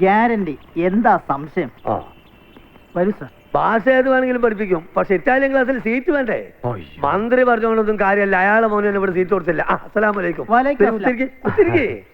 Guarantee. എന്താ സംശയം? ആ. വരൂ സാർ. ഭാഷ ഏത് വേണമെങ്കിലും പഠിപ്പിക്കും. പക്ഷെ ഇറ്റാലിയൻ ക്ലാസ്സിൽ സീറ്റ് വേണ്ടേ? മന്ത്രി പറഞ്ഞോണ്ടൊന്നും കാര്യമല്ല. അയാളെ മോനെ ഇവിടെ സീറ്റ് കൊടുത്തില്ല. ആ അസ്സലാമു അലൈക്കും. വലൈക്കും അസ്സലാം. ഉത്തിരിക്ക്, ഉത്തിരിക്ക്.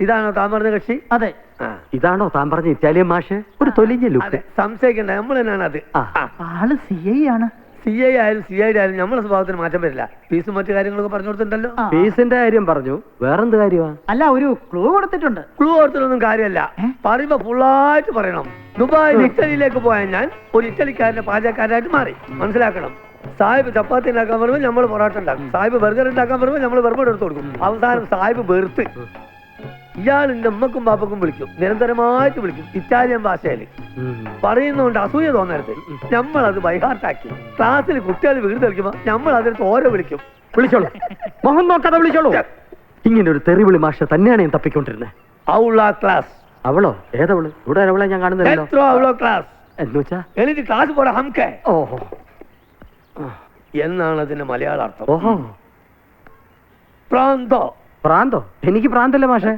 ഇതാണോ താൻ പറഞ്ഞ കക്ഷി? അതെ. ആ, ഇതാണോ താൻ പറഞ്ഞ ഇറ്റാലിയൻ മാഷ്? ഒരു തൊലിഞ്ഞ അതെ ലുക്ക് സംശയിക്കണ്ട. നമ്മൾ തന്നെയാണ് അത് ആ. ആൾ സി ഐ ആണ്. സി ഐ ആയാലും സി ഐ ആയാലും നമ്മളെ സ്വഭാവത്തിന് മാറ്റം വരില്ല. ഫീസും മറ്റു കാര്യങ്ങളൊക്കെ പറഞ്ഞു കൊടുത്തിട്ടുണ്ടല്ലോ. ആ. ഫീസിന്റെ കാര്യം പറഞ്ഞു. വേറെന്ത് കാര്യമാ അല്ല ഒരു ക്ലൂ കൊടുത്തിട്ടുണ്ട്. ക്ലൂ കൊടുത്തിട്ടൊന്നും കാര്യമല്ല? പറയുമ്പോ ഫുള്ളായിട്ട് പറയണം. ദുബായിൽ ഇറ്റലിയിലേക്ക് പോയ ഞാൻ ഒരു ഇറ്റലിക്കാരന്റെ പാചകക്കാരനായിട്ട് മാറി. മനസ്സിലാക്കണം. സാഹിബ് ചപ്പാത്തി ഉണ്ടാക്കാൻ പറയുമ്പോൾ നമ്മൾ പൊറോട്ട ഉണ്ടാക്കും. സാഹിബ് ബർഗർ ഉണ്ടാക്കാൻ പറയുമ്പോൾ നമ്മൾ ബർഗർ എടുത്ത് കൊടുക്കും. അവസാനം സാഹിബ് വെറുത്ത്. ഇയാൾ എന്റെ ഉമ്മക്കും പാപ്പക്കും വിളിക്കും. നിരന്തരമായിട്ട് വിളിക്കും. ഇറ്റാലിയൻ ഭാഷയിൽ. പറയുന്നതുകൊണ്ട് അസൂയ തോന്നരുത് നമ്മൾ അത് ബൈഹാർട്ടാക്കി ക്ലാസ്സിൽ കുട്ടികൾ വീട് തെളിക്കുമ്പോ നമ്മൾ അതിന് ഓരോ വിളിക്കും. വിളിച്ചോളൂ. മുഖം നോക്കാതെ വിളിച്ചോളൂ. ഇങ്ങനെ ഒരു തെറിവിളി മാഷ തന്നെയാണ് ഞാൻ തപ്പിക്കൊണ്ടിരുന്നത് ഔള ക്ലാസ്. അവളോ? ഏതവൾ ഇവിടെ അവളെ ഞാൻ കാണുന്നില്ലല്ലോ. ക്ലാസ്. എനിക്ക് ക്ലാസ് പോടാ ഹംകെ. ഓഹോ. എന്നാണ് അതിന്റെ മലയാള അർത്ഥം ഓഹോ. പ്രാന്തോ. പ്രാന്തോ? എനിക്ക് പ്രാന്തല്ലേ മാഷെ?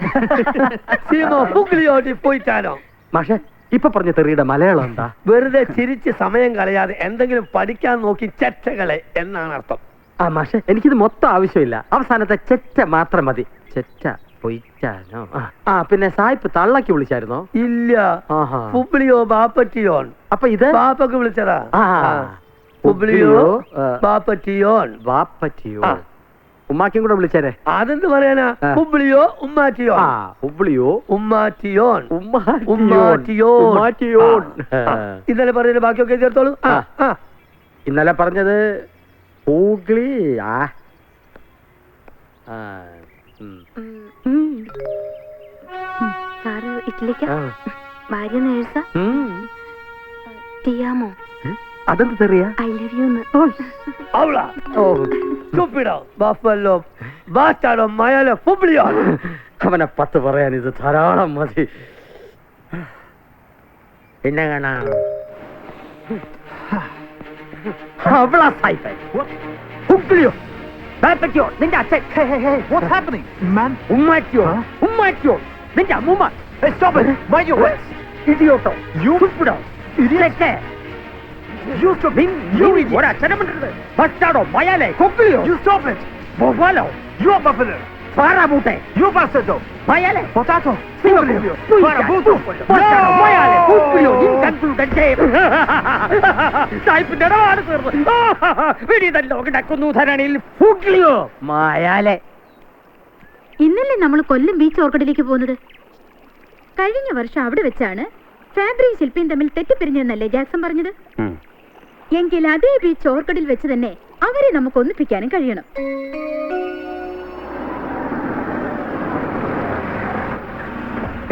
സീമോ പുഗ്ലിയോട്ടി പോയിട്ടാനോ മാഷെ ഇപ്പൊ പറഞ്ഞ തെറിയുടെ മലയാളം എന്താ? വെറുതെ ചിരിച്ച് സമയം കളയാതെ എന്തെങ്കിലും പഠിക്കാൻ നോക്കി ചെറ്റകളെ എന്നാണ് അർത്ഥം. ആ മാഷെ എനിക്കിത് മൊത്തം ആവശ്യമില്ല. അവസാനത്തെ ചെറ്റ മാത്രം മതി. ചെറ്റ പൊയ്ക്കാനോ ആ. പിന്നെ സായിപ്പ് തള്ളക്ക് വിളിച്ചായിരുന്നോ? ഇല്ല. ആഹാ. പുബ്ലിയോ ബാപ്പറ്റിയോൺ? അപ്പൊ ഇത്? ബാപ്പക്ക് വിളിച്ചതാ. ആ. പുബ്ലിയോ പുബ്ലിയോ, ആ. ബാപ്പറ്റിയോൺ? വാപ്പറ്റിയോ ആ. ഉമ്മാക്കും കൂടെ വിളിച്ചേരെ. അതെന്ത് പറയാനാ? ഹുബ്ലിയോ ഉമ്മാറ്റിയോ? ഹുബ്ലിയോ ഉമ്മാറ്റിയോൺ ഉമ്മാറ്റിയോ ഉമ്മാറ്റിയോൺ. ഇന്നലെ പറഞ്ഞത് ബാക്കിയൊക്കെ ചേർത്തോളൂ. ഇന്നലെ പറഞ്ഞത് ഹൂഗ്ലി ആ. ആ, ഉം. സാറ്. ഭാര്യ നേഴ്സ ഉം. അതെന്ത് തെറിയാ ഐ ലവ് യു അവളാ. ഓ. Stupido, Buffalo, Bastardo, Mayalo, Publio. അവനെ പത്ത് പറയാൻ ഇത് ധാരാളം മതി. പിന്നെ കാണാം. അവളാ സായിപ്പേ. ഹുഗ്ലിയോ ബാപ്പറ്റിയോ നിന്റെ അച്ഛൻ. What's happening? Man, ഉമ്മാറ്റിയോ ഉമ്മാറ്റിയോ നിന്റെ അമ്മൂമ്മ. Hey, stop it! Mind your words! ഇടിയോട്ടോ യു ഉൾപ്പെടോ ഇടിയൊക്കെ You stop it! You idiot! ബസ്റ്റാടോ മയാലേ കൊക്കിളിയോ You stop it! ബൊഫാലോ You are Buffalo! പാറാബൂട്ടെ You bastardo! മയാലേ? Potato! Publio, Parabuto! ബസ്റ്റാടോ മയാലേ കൊക്കിളിയോ ഇൻകൺക്ലൂഡഡ് സായിപ്പിന്റെ ഇടപാട് തീർന്നു. വിടിതല്ലോ കിടക്കുന്നു ധരണിയിൽ. ഫുഗ്ലിയോ? മായാലേ. ഇന്നലെ നമ്മൾ കൊല്ലം ബീച്ച് ഓർക്കിഡിലേക്ക് പോകുന്നത്? കഴിഞ്ഞ വർഷം അവിടെ വെച്ചാണ് ഫാബ്രിയും ശില്പിയും തമ്മിൽ തെറ്റിപ്പിരിഞ്ഞെന്നല്ലേ ജാക്സൺ പറഞ്ഞത്? എങ്കിൽ അതേ ബീച്ച് ഓർക്കിഡിൽ വെച്ച് തന്നെ അവരെ നമുക്ക് ഒന്നിപ്പിക്കാനും കഴിയണം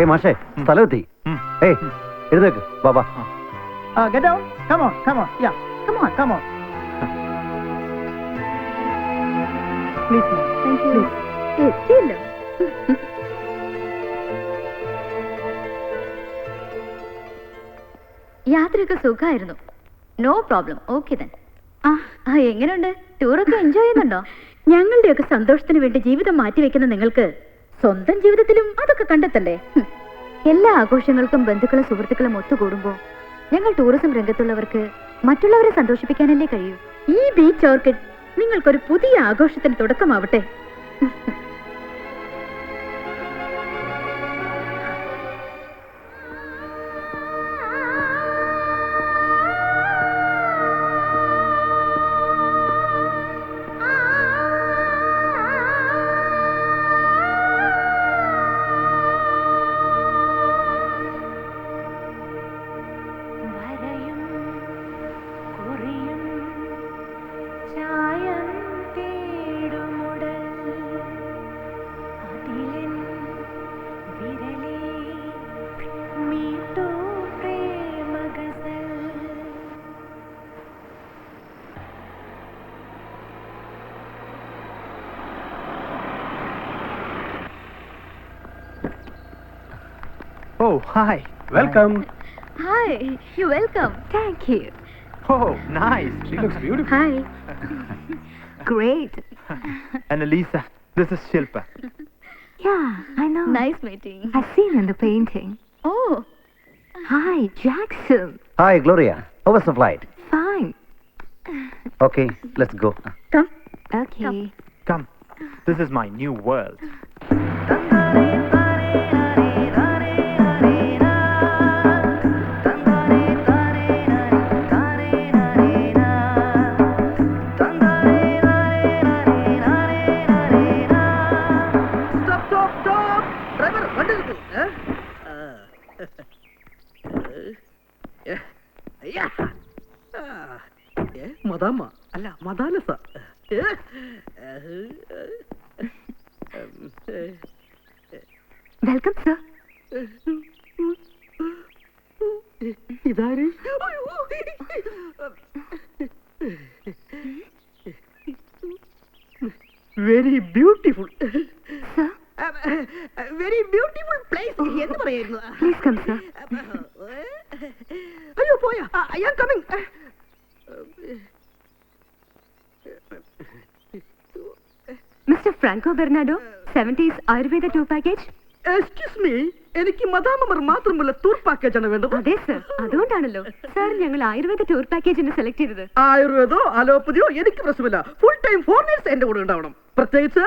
ഏ മാഷേ സ്ഥലമെത്തി ഏ എഴുന്നേക്ക് Baba get down. Come on, come on. Yeah, Come on. come on. Please, ma'am. Thank you. എത്തിയല്ലോ യാത്രയൊക്കെ സുഖമായിരുന്നു നോ പ്രോബ്ലം ഓക്കെ then. ആ. ആ എങ്ങനെയുണ്ട്? ടൂറൊക്കെ എൻജോയ് ചെയ്യുന്നുണ്ടോ? ഞങ്ങളുടെയൊക്കെ സന്തോഷത്തിന് വേണ്ടി ജീവിതം മാറ്റിവെക്കുന്ന നിങ്ങൾക്ക് സ്വന്തം ജീവിതത്തിലും അതൊക്കെ കണ്ടെത്തണ്ടേ? ഹും. എല്ലാ ആഘോഷങ്ങൾക്കും ബന്ധുക്കളും സുഹൃത്തുക്കളും ഒത്തുകൂടുമ്പോൾ ഞങ്ങൾ ടൂറിസം രംഗത്തുള്ളവർക്ക് മറ്റുള്ളവരെ സന്തോഷിപ്പിക്കാനല്ലേ കഴിയൂ. ഈ ബീച്ച് ഓർക്കിഡ് നിങ്ങൾക്കൊരു പുതിയ ആഘോഷത്തിന് തുടക്കമാവട്ടെ. Oh, hi. Welcome. Hi. You're welcome. Thank you. Oh, nice. She looks beautiful. Hi. Great. Annalisa, this is Shilpa. Yeah, I know. Nice meeting. I've seen in the painting. Oh. Hi, Jackson. Hi, Gloria. How was the flight? Fine. Okay, let's go. Come. Okay. Come. Come. This is my new world. Welcome sir ഇതാര്? Very beautiful very beautiful place എന്ന് പറയായിരുന്നു please come sir അയ്യോ പോയോ. I am mister Franco Bernardo seventies Ayurveda to package excuse me എനിക്ക് മദാമർ മാത്രമല്ല tour package ആണ് വേണ്ടത്. അതെ സർ അതുകൊണ്ടാണല്ലോ. സർ ഞങ്ങൾ ആയുർവേദ ടൂർ പാക്കേജിന് സെലക്ട് ചെയ്തത്. ആയുർവേദോ അലോപ്പതിയോ എനിക്ക് പ്രശ്നമില്ല. ഫുൾ ടൈം ഫോറിനേഴ്സ് എന്റെ കൂടെ ഉണ്ടാവണം. പ്രത്യേകിച്ച്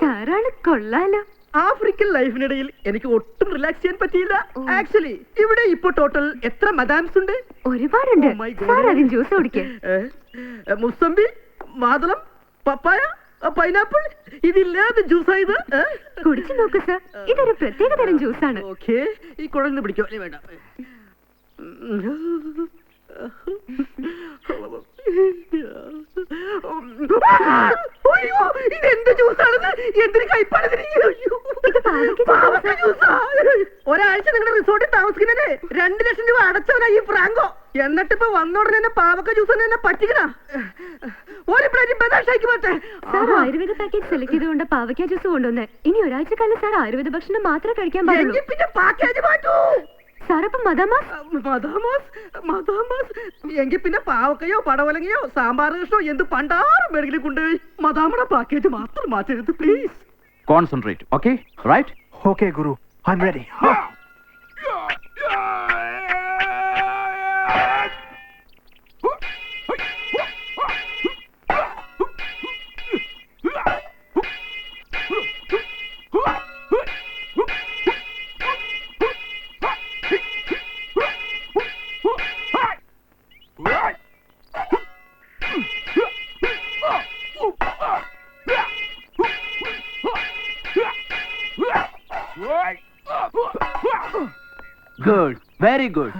സാറാണ് കൊള്ളാലോ. ആഫ്രിക്കൻ ലൈഫിനിടയിൽ എനിക്ക് ഒട്ടും റിലാക്സ് ചെയ്യാൻ പറ്റിയില്ല. ആക്ച്വലി ഇവിടെ ഇപ്പൊ ടോട്ടൽ എത്ര മദാംസ് ഉണ്ട്? ഒരുപാടുണ്ട്. ജ്യൂസ് കുടിക്കേ. മുസംബി മാതളം പപ്പായ പൈനാപ്പിൾ? ഇതില്ലാതെ ജ്യൂസാ ഇത് കുടിച്ചു നോക്ക് സർ. ഇതൊരു പ്രത്യേക തരം ജ്യൂസാണ്. ഓക്കെ. ഈ കുഴലിന് പിടിക്കോ. അല്ലേ വേണ്ട. ഒരാഴ്ച നിങ്ങളുടെ റിസോർട്ടിൽ താമസിക്കുന്നതിന് രണ്ട് ലക്ഷം രൂപ അടച്ചവനാ ഈ ഫ്രാങ്കോ. എന്നിട്ട് വന്നോടനെ പാവക്ക ജ്യൂസ് എന്നെ പറ്റിക്കണ? പ്ലേറ്റ് ബദാഷാക്കി സാർ ആയുർവേദ പാക്കേജ് സെലക്ട് ചെയ്തുകൊണ്ട് പാവയ്ക്ക ജ്യൂസ് കൊണ്ടുവന്ന്. ഇനി ഒരാഴ്ച കാലം സാർ ആയുർവേദ ഭക്ഷണം മാത്രമേ കഴിക്കാൻ പാടുള്ളൂ. എങ്കിൽ പിന്നെ പാക്കേജ് മാറ്റൂ. സാർ അപ്പം മദാമാസ് മദാമാസ് മദാമാസ്. എങ്കിൽ പിന്നെ പാവക്കയോ പടവലങ്ങയോ സാമ്പാർ കൃഷ്ണോ എന്ത് പണ്ടാറും വേണമെങ്കിലും കൊണ്ടുപോയി മദാമയുടെ പാക്കേജ് മാത്രം മാറ്റരുത് please concentrate okay right okay Guru I am Good, very good.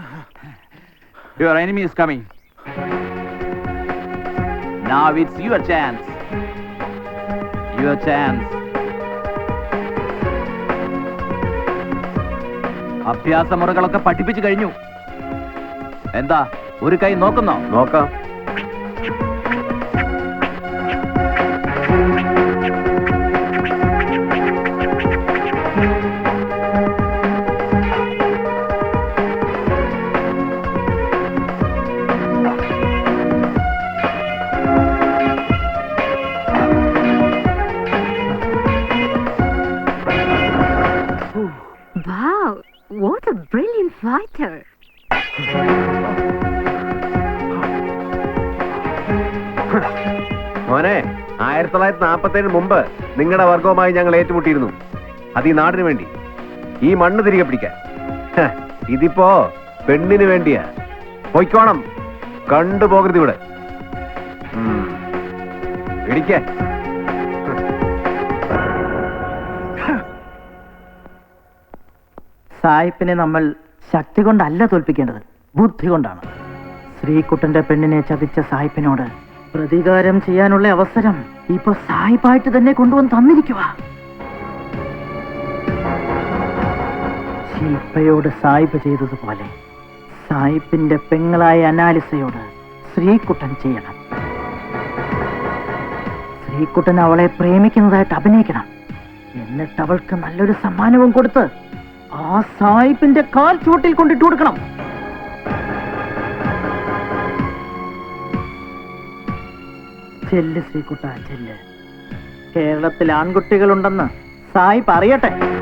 Your enemy is coming. Now it's your chance. Your chance. അഭ്യാസ മുറകളൊക്കെ പഠിപ്പിച്ചു കഴിഞ്ഞു എന്താ ഒരു കൈ നോക്കുന്നോ നോക്കാം fighter. മോനെ ആയിരത്തി തൊള്ളായിരത്തി നാൽപ്പത്തി ഏഴ് മുമ്പ് നിങ്ങളുടെ വർഗവുമായി ഞങ്ങൾ ഏറ്റുമുട്ടിയിരുന്നു. അത് ഈ നാടിനു വേണ്ടി. ഈ മണ്ണ് തിരികെ പിടിക്കാൻ. ഇതിപ്പോ പെണ്ണിന് വേണ്ടിയാ. പൊയ്ക്കോണം. കണ്ടുപോകരുത് ഇവിടെ. പിടിക്കേ സായിപ്പിനെ നമ്മൾ ശക്തി കൊണ്ടല്ല തോൽപ്പിക്കേണ്ടത്. ബുദ്ധി കൊണ്ടാണ്. ശ്രീകുട്ടന്റെ പെണ്ണിനെ ചതിച്ച സായിപ്പിനോട് പ്രതികാരം ചെയ്യാനുള്ള അവസരം ഇപ്പൊ സായിപ്പായിട്ട് തന്നെ കൊണ്ടുവന്ന് തന്നിരിക്കുക ശില്പയോട് സായിപ്പ് ചെയ്തതുപോലെ സായിപ്പിന്റെ പെങ്ങളായ അനാലിസയോട് ശ്രീകുട്ടൻ ചെയ്യണം. ശ്രീകുട്ടൻ അവളെ പ്രേമിക്കുന്നതായിട്ട് അഭിനയിക്കണം. എന്നിട്ട് അവൾക്ക് നല്ലൊരു സമ്മാനവും കൊടുത്ത് ആ സായിപ്പിന്റെ കാൽ ചൂട്ടിൽ കൊണ്ടിട്ട് കൊടുക്കണം. ചെല്ല് ശ്രീകുട്ട ചെല്ല്. കേരളത്തിൽ ആൺകുട്ടികളുണ്ടെന്ന് സായിപ്പ് അറിയട്ടെ.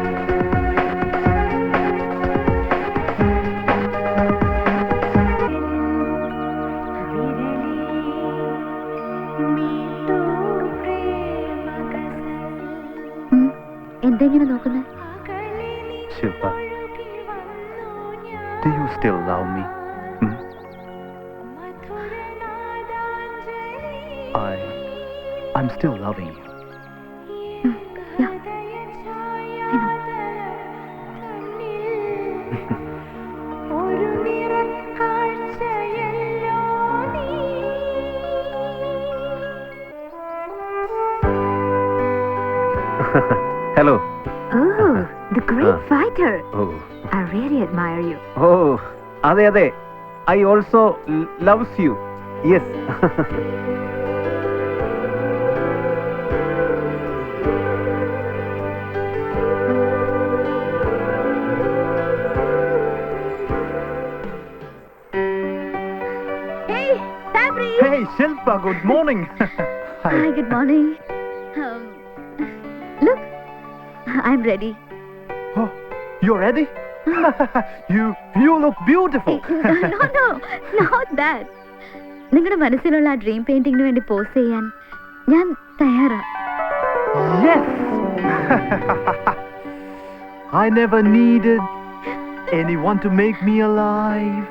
Hello Oh, the great Ah. fighter. Oh I really admire you. Oh അതെ അതെ I also loves you yes Hey, Sabri! Hey, Shilpa, good morning. Hi, good morning. I'm ready. Oh, you're ready? you, you look beautiful. no, no, not that. നിങ്ങളുടെ മനസ്സിലുള്ള ആ dream പെയിന്റിങ്ങിന് വേണ്ടി pose ചെയ്യാൻ ഞാൻ തയ്യാറാ yes. I never needed anyone to make me alive.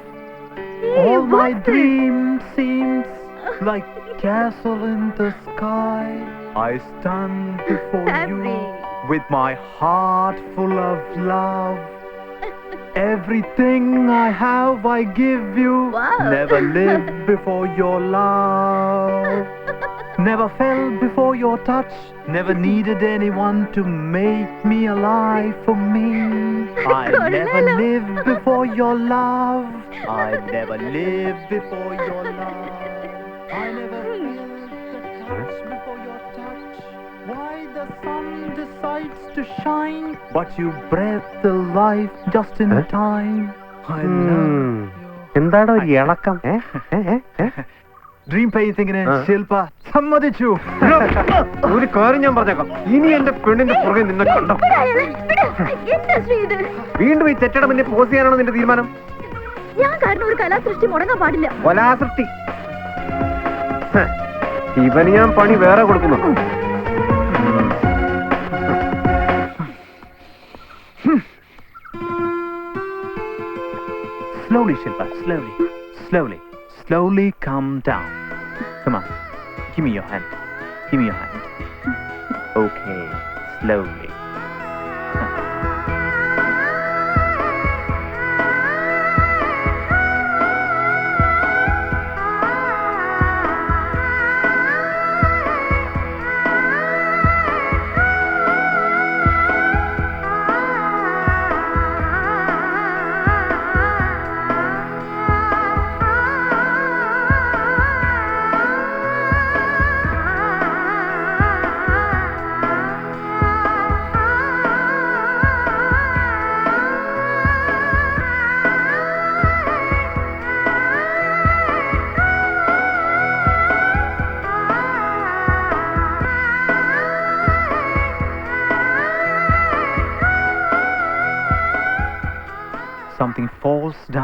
All my dreams seems like castle in the sky. I stand before you Sabri. with my heart full of love. Everything I have, I give you. Wow. Never lived before your love. Never felt before your touch. Never needed anyone to make me alive for me. I never lived before your love. I never lived before your love. I never hmm. felt the touch before your the sun decides to shine, but you breathe the life just in Huh? time. I love Hmm. you. എന്താണ് ഒരു ഇളക്കം? Dream പെയിന്റിങ്ങിന്. ശില്പ സമ്മതിച്ചു. ഒരു കാര്യം ഞാൻ പറഞ്ഞേക്കാം. ഇനി എന്റെ പെണ്ണിന്റെ പുറകെ നിന്നെ കണ്ടോ? വീണ്ടും ഈ തെറ്റടം എന്നെ പോസ് ചെയ്യാനാണോ നിന്റെ തീരുമാനം? ഞാൻ കാരണം ഒരു കലാസൃഷ്ടി മുടങ്ങാൻ പാടില്ല. കലാസൃഷ്ടി? ഇവന് ഞാൻ പണി വേറെ കൊടുക്കുന്നു. Slowly, Shilpa, slowly, slowly, slowly come down. Come on, give me your hand. Give me your hand. Okay, slowly.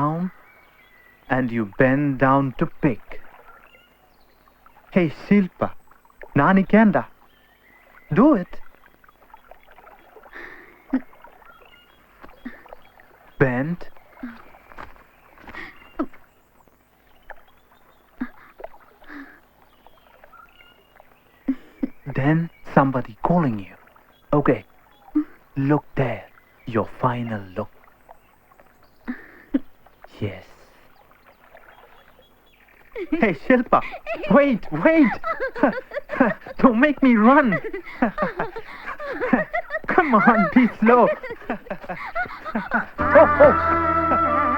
Down and you bend down to pick. Hey, Silpa, Nani Kenda, do it. Bend. Then somebody calling you. Okay, look there. Your final look. Yes. Hey, Shilpa, wait, wait. Don't make me run. Come on, be slow. oh, oh.